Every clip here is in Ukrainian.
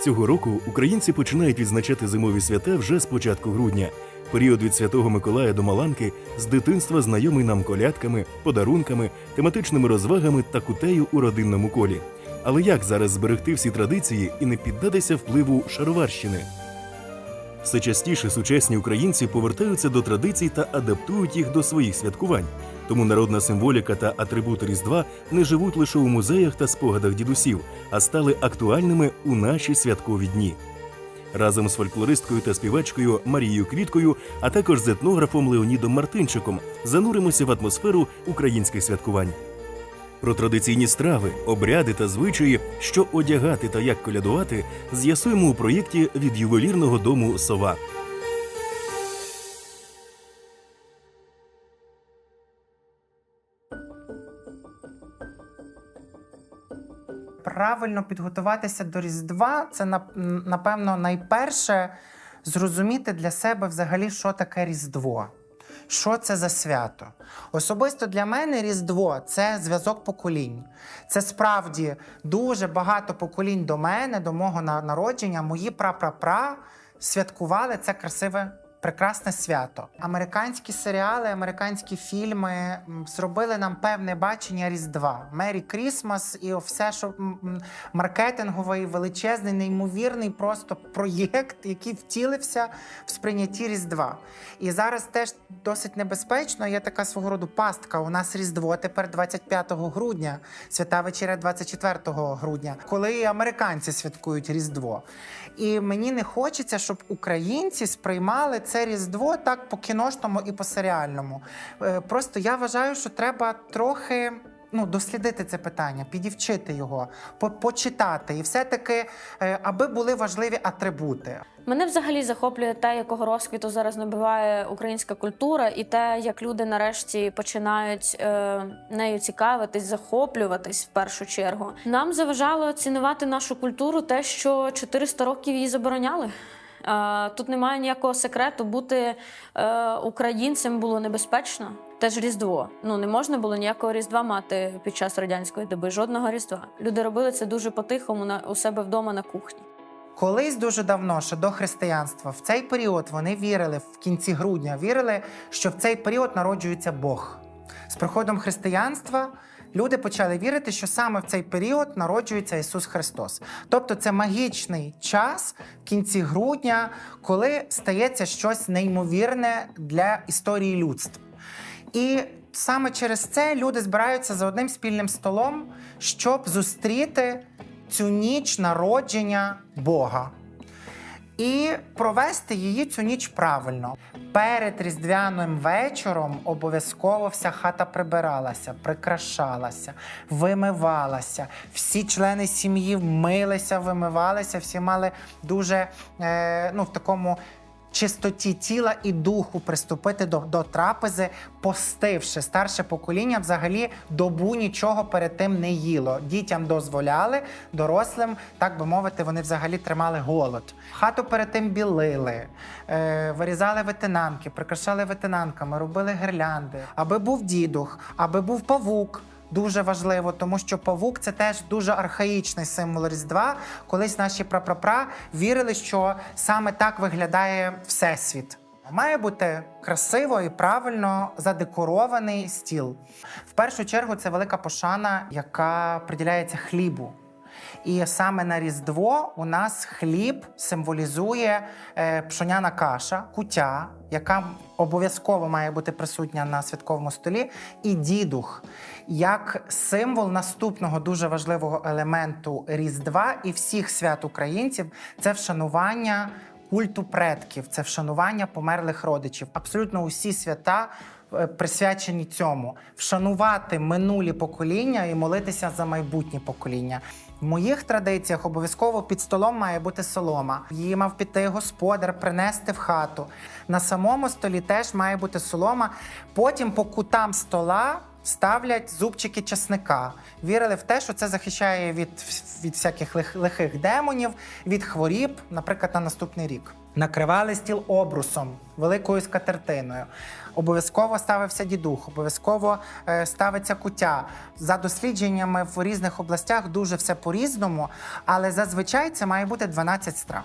Цього року українці починають відзначати зимові свята вже з початку грудня. Період від Святого Миколая до Маланки з дитинства знайомий нам колядками, подарунками, тематичними розвагами та кутею у родинному колі. Але як зараз зберегти всі традиції і не піддатися впливу шароварщини? Все частіше сучасні українці повертаються до традицій та адаптують їх до своїх святкувань. Тому народна символіка та атрибути Різдва не живуть лише у музеях та спогадах дідусів, а стали актуальними у наші святкові дні. Разом з фольклористкою та співачкою Марією Квіткою, а також з етнографом Леонідом Мартинчиком занулимося в атмосферу українських святкувань. Про традиційні страви, обряди та звичаї, що одягати та як колядувати, з'ясуємо у проєкті від ювелірного дому Сова. Правильно підготуватися до Різдва це напевно найперше зрозуміти для себе взагалі, що таке Різдво. Що це за свято? Особисто для мене Різдво це зв'язок поколінь. Це справді дуже багато поколінь до мене, до мого народження. Мої прапрапра святкували це красиве. Прекрасне свято. Американські серіали, американські фільми зробили нам певне бачення Різдва. Мері Крісмас і все, що маркетинговий, величезний, неймовірний просто проєкт, який втілився в сприйнятті Різдва. І зараз теж досить небезпечно. Є така свого роду пастка. У нас Різдво тепер 25 грудня, свята вечеря 24 грудня, коли американці святкують Різдво. І мені не хочеться, щоб українці сприймали це Різдво так по кіношному і по серіальному. Е, Просто я вважаю, що треба трохи. Ну, дослідити це питання, підівчити його, по- почитати, і все-таки, е, аби були важливі атрибути. Мене взагалі захоплює те, якого розквіту зараз набиває українська культура, і те, як люди нарешті починають е, нею цікавитись, захоплюватись в першу чергу. Нам заважало цінувати нашу культуру, те, що 400 років її забороняли. Тут немає ніякого секрету. Бути е, українцем було небезпечно. Теж Різдво. Ну не можна було ніякого Різдва мати під час радянської доби. Жодного Різдва. Люди робили це дуже по-тихому на у себе вдома на кухні. Колись дуже давно, ще до християнства, в цей період вони вірили в кінці грудня, вірили, що в цей період народжується Бог. З приходом християнства люди почали вірити, що саме в цей період народжується Ісус Христос. Тобто це магічний час в кінці грудня, коли стається щось неймовірне для історії людства. І саме через це люди збираються за одним спільним столом, щоб зустріти цю ніч народження Бога. І провести її цю ніч правильно. Перед різдвяним вечором обов'язково вся хата прибиралася, прикрашалася, вимивалася. Всі члени сім'ї милися, вимивалися, всі мали дуже е, ну, в такому чистоті тіла і духу приступити до, до трапези, постивши. Старше покоління взагалі добу нічого перед тим не їло. Дітям дозволяли, дорослим, так би мовити, вони взагалі тримали голод. Хату перед тим білили, е, вирізали ветенанки, прикрашали ветенанками, робили гірлянди, аби був дідух, аби був павук. Дуже важливо, тому що павук це теж дуже архаїчний символ Різдва. Колись наші прапрапра вірили, що саме так виглядає всесвіт. Має бути красиво і правильно задекорований стіл. В першу чергу це велика пошана, яка приділяється хлібу. І саме на Різдво у нас хліб символізує е, пшоняна каша, кутя, яка обов'язково має бути присутня на святковому столі, і дідух як символ наступного дуже важливого елементу Різдва і всіх свят українців це вшанування культу предків, це вшанування померлих родичів. Абсолютно усі свята присвячені цьому вшанувати минулі покоління і молитися за майбутні покоління. В моїх традиціях обов'язково під столом має бути солома. Її мав піти господар, принести в хату. На самому столі теж має бути солома. Потім по кутам стола ставлять зубчики часника. Вірили в те, що це захищає від, від всяких лих, лихих демонів, від хворіб, наприклад, на наступний рік. Накривали стіл обрусом, великою скатертиною. Обов'язково ставився дідух, обов'язково е, ставиться куття. За дослідженнями в різних областях дуже все по-різному, але зазвичай це має бути 12 страв.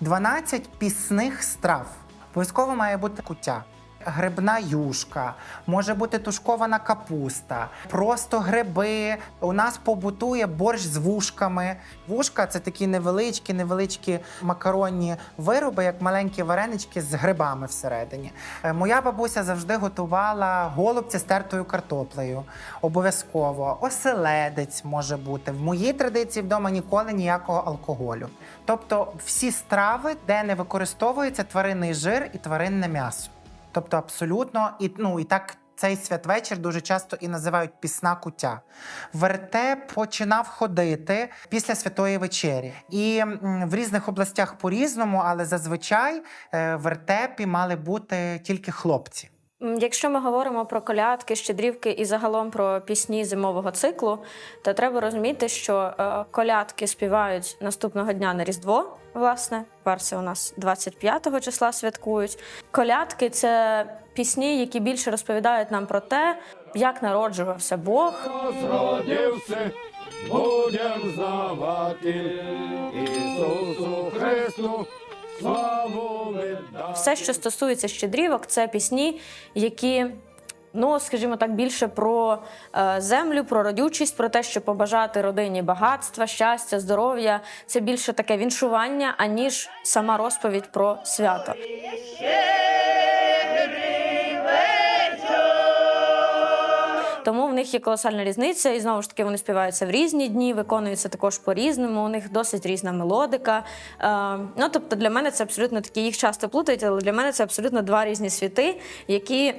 12 пісних страв. Обов'язково має бути куття. Грибна юшка, може бути тушкована капуста, просто гриби. У нас побутує борщ з вушками. Вушка це такі невеличкі, невеличкі макаронні вироби, як маленькі варенички з грибами всередині. Е, Моя бабуся завжди готувала голубці з тертою картоплею. Обов'язково оселедець може бути. В моїй традиції вдома ніколи ніякого алкоголю. Тобто всі страви, де не використовується тваринний жир і тваринне м'ясо. Тобто абсолютно, і, ну, і так цей святвечір дуже часто і називають пісна куття. Вертеп починав ходити після святої вечері. І в різних областях по-різному, але зазвичай е, вертепі мали бути тільки хлопці. Якщо ми говоримо про колядки, щедрівки і загалом про пісні зимового циклу, то треба розуміти, що е, колядки співають наступного дня на Різдво. Власне, перси у нас 25 числа святкують. Колядки це пісні, які більше розповідають нам про те, як народжувався Бог, Зродився, будем знавати Ісусу Христу, славу все, що стосується щедрівок, це пісні, які. Ну, скажімо так, більше про е, землю, про родючість, про те, що побажати родині багатства, щастя, здоров'я. Це більше таке віншування, аніж сама розповідь про свято. Тому в них є колосальна різниця, і знову ж таки вони співаються в різні дні, виконуються також по-різному. У них досить різна мелодика. Е, ну тобто для мене це абсолютно такі, їх часто плутають, але для мене це абсолютно два різні світи, які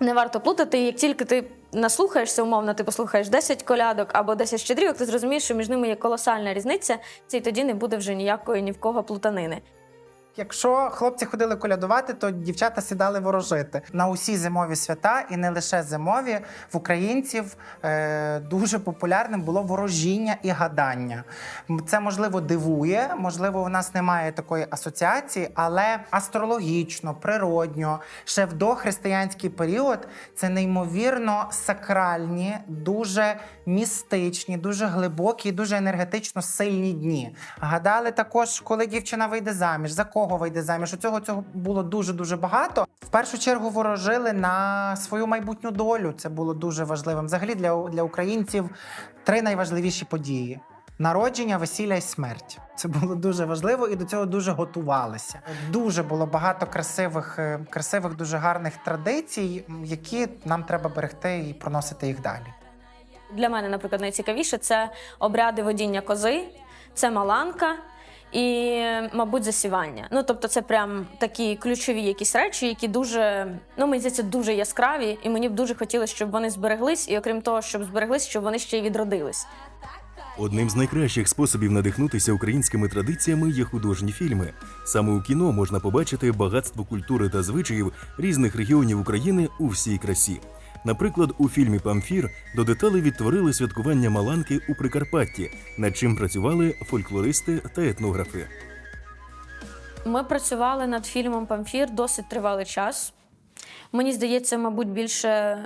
не варто плутати. Як тільки ти наслухаєшся, умовно, ти послухаєш 10 колядок або 10 щедрівок, ти зрозумієш, що між ними є колосальна різниця, і тоді не буде вже ніякої ні в кого плутанини. Якщо хлопці ходили колядувати, то дівчата сідали ворожити на усі зимові свята, і не лише зимові в українців е, дуже популярним було ворожіння і гадання. Це можливо дивує, можливо, у нас немає такої асоціації, але астрологічно, природньо, ще в дохристиянський період це неймовірно сакральні, дуже містичні, дуже глибокі, дуже енергетично сильні дні. Гадали також, коли дівчина вийде заміж, за кого вийде заміж. У цього цього було дуже дуже багато. В першу чергу ворожили на свою майбутню долю. Це було дуже важливим. Взагалі для, для українців три найважливіші події. Народження, весілля і смерть. Це було дуже важливо і до цього дуже готувалися. Дуже було багато красивих, е, красивих, дуже гарних традицій, які нам треба берегти і проносити їх далі. Для мене, наприклад, найцікавіше це обряди водіння кози, це маланка. І, мабуть, засівання. Ну, тобто, це прям такі ключові якісь речі, які дуже, ну, мені здається, дуже яскраві, і мені б дуже хотілося, щоб вони збереглись, і окрім того, щоб збереглись, щоб вони ще й відродились. Одним з найкращих способів надихнутися українськими традиціями є художні фільми. Саме у кіно можна побачити багатство культури та звичаїв різних регіонів України у всій красі. Наприклад, у фільмі Памфір до деталей відтворили святкування Маланки у Прикарпатті, над чим працювали фольклористи та етнографи. Ми працювали над фільмом Памфір досить тривалий час. Мені здається, мабуть, більше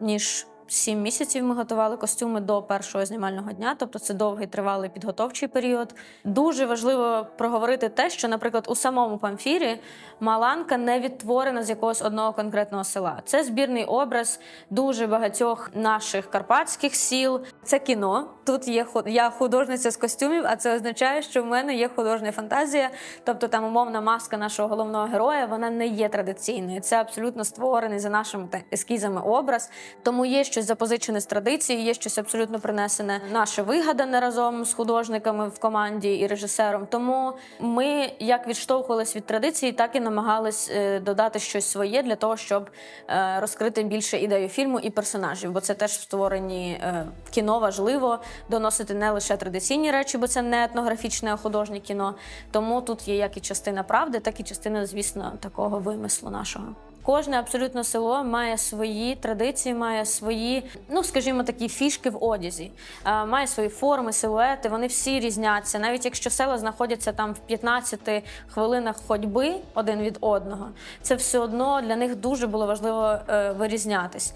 ніж сім місяців ми готували костюми до першого знімального дня, тобто це довгий тривалий підготовчий період. Дуже важливо проговорити те, що, наприклад, у самому памфірі Маланка не відтворена з якогось одного конкретного села. Це збірний образ дуже багатьох наших карпатських сіл. Це кіно. Тут є я художниця з костюмів, а це означає, що в мене є художня фантазія. Тобто там умовна маска нашого головного героя, вона не є традиційною. Це абсолютно створений за нашими та- ескізами образ. Тому є щось запозичене з традиції, є щось абсолютно принесене наше вигадане разом з художниками в команді і режисером. Тому ми як відштовхувались від традиції, так і намагались е, додати щось своє для того, щоб е, розкрити більше ідею фільму і персонажів. Бо це теж в створенні е, в кіно важливо доносити не лише традиційні речі, бо це не етнографічне, а художнє кіно. Тому тут є як і частина правди, так і частина, звісно, такого вимислу нашого. Кожне абсолютно село має свої традиції, має свої, ну скажімо, такі фішки в одязі, має свої форми, силуети. Вони всі різняться. Навіть якщо села знаходяться там в 15 хвилинах ходьби один від одного, це все одно для них дуже було важливо е, вирізнятись.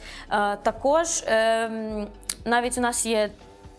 Також е, навіть у нас є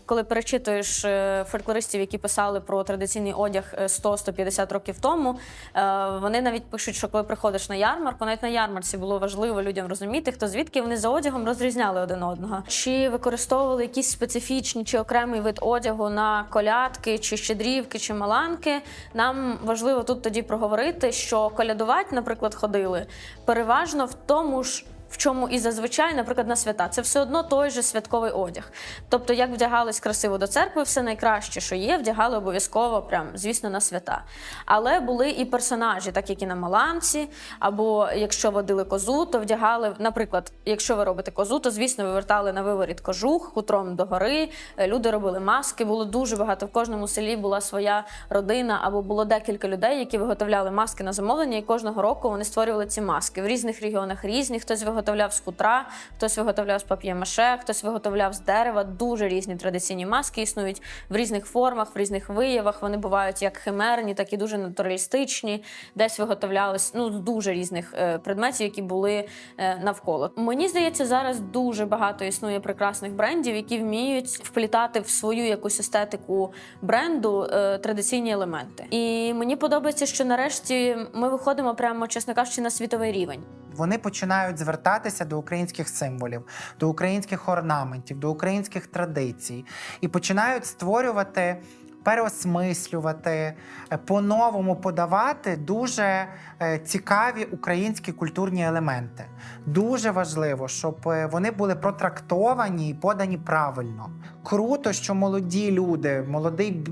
коли перечитуєш е, фольклористів, які писали про традиційний одяг е, 100-150 років тому, е, вони навіть пишуть, що коли приходиш на ярмарку, навіть на ярмарці було важливо людям розуміти, хто звідки вони за одягом розрізняли один одного, чи використовували якісь специфічні чи окремий вид одягу на колядки, чи щедрівки, чи маланки. Нам важливо тут тоді проговорити, що колядувати, наприклад, ходили переважно в тому ж. В чому і зазвичай, наприклад, на свята, це все одно той же святковий одяг. Тобто, як вдягались красиво до церкви, все найкраще, що є, вдягали обов'язково, прям, звісно, на свята. Але були і персонажі, так як і на Маланці, або якщо водили козу, то вдягали, наприклад, якщо ви робите козу, то звісно ви вертали на виворіт кожух, хутром догори. е, Люди робили маски. Було дуже багато. В кожному селі була своя родина, або було декілька людей, які виготовляли маски на замовлення, і кожного року вони створювали ці маски. В різних регіонах різні. Хтось з хутра, хтось виготовляв з пап'є-маше, хтось виготовляв з дерева. Дуже різні традиційні маски існують в різних формах, в різних виявах. Вони бувають як химерні, так і дуже натуралістичні. Десь виготовлялись ну з дуже різних е, предметів, які були е, навколо. Мені здається, зараз дуже багато існує прекрасних брендів, які вміють вплітати в свою якусь естетику бренду е, традиційні елементи. І мені подобається, що нарешті ми виходимо прямо, чесно кажучи, на світовий рівень. Вони починають звертатися до українських символів, до українських орнаментів, до українських традицій і починають створювати. Переосмислювати, е, по-новому подавати дуже е, цікаві українські культурні елементи. Дуже важливо, щоб е, вони були протрактовані і подані правильно. Круто, що молоді люди, молодий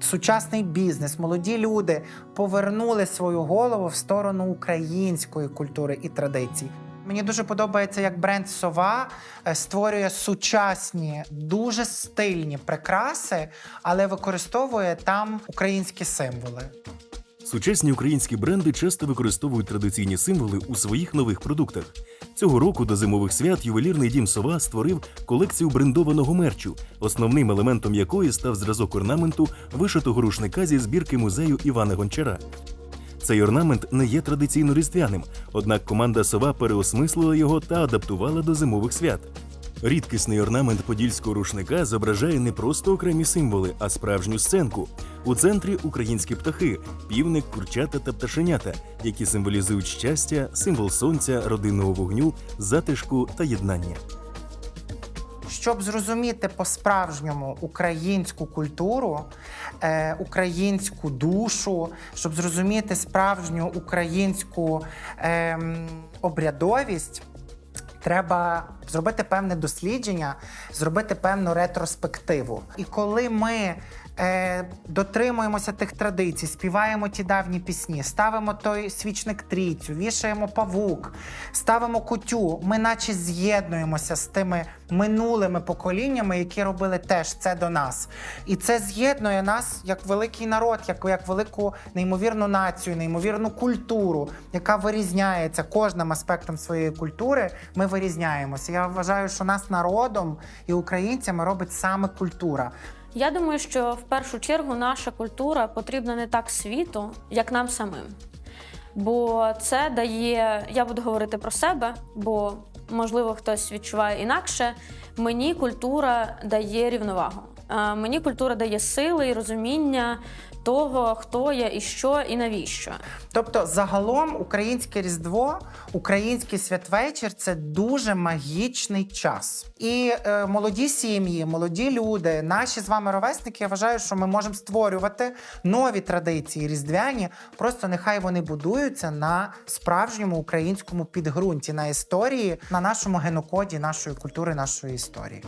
сучасний бізнес, молоді люди повернули свою голову в сторону української культури і традицій. Мені дуже подобається, як бренд Сова е, створює сучасні, дуже стильні прикраси, але використовує там українські символи. Сучасні українські бренди часто використовують традиційні символи у своїх нових продуктах. Цього року до зимових свят ювелірний дім Сова створив колекцію брендованого мерчу, основним елементом якої став зразок орнаменту вишитого рушника зі збірки музею Івана Гончара. Цей орнамент не є традиційно різдвяним, однак команда Сова переосмислила його та адаптувала до зимових свят. Рідкісний орнамент подільського рушника зображає не просто окремі символи, а справжню сценку. У центрі українські птахи, півник, курчата та пташенята, які символізують щастя, символ сонця, родинного вогню, затишку та єднання. Щоб зрозуміти по-справжньому українську культуру, е, українську душу, щоб зрозуміти справжню українську ем, обрядовість, треба зробити певне дослідження, зробити певну ретроспективу. І коли ми е, дотримуємося тих традицій, співаємо ті давні пісні, ставимо той свічник трійцю, вішаємо павук, ставимо кутю, ми наче з'єднуємося з тими минулими поколіннями, які робили теж це до нас. І це з'єднує нас як великий народ, як, як велику неймовірну націю, неймовірну культуру, яка вирізняється кожним аспектом своєї культури. Ми вирізняємося. Я вважаю, що нас народом і українцями робить саме культура. Я думаю, що в першу чергу наша культура потрібна не так світу, як нам самим. Бо це дає, я буду говорити про себе, бо можливо хтось відчуває інакше. Мені культура дає рівновагу. Е, Мені культура дає сили і розуміння того, хто я і що, і навіщо. Тобто, загалом, українське Різдво, український святвечір це дуже магічний час. І е, молоді сім'ї, молоді люди, наші з вами ровесники, я вважаю, що ми можемо створювати нові традиції різдвяні. Просто нехай вони будуються на справжньому українському підґрунті, на історії, на нашому генокоді нашої культури, нашої історії.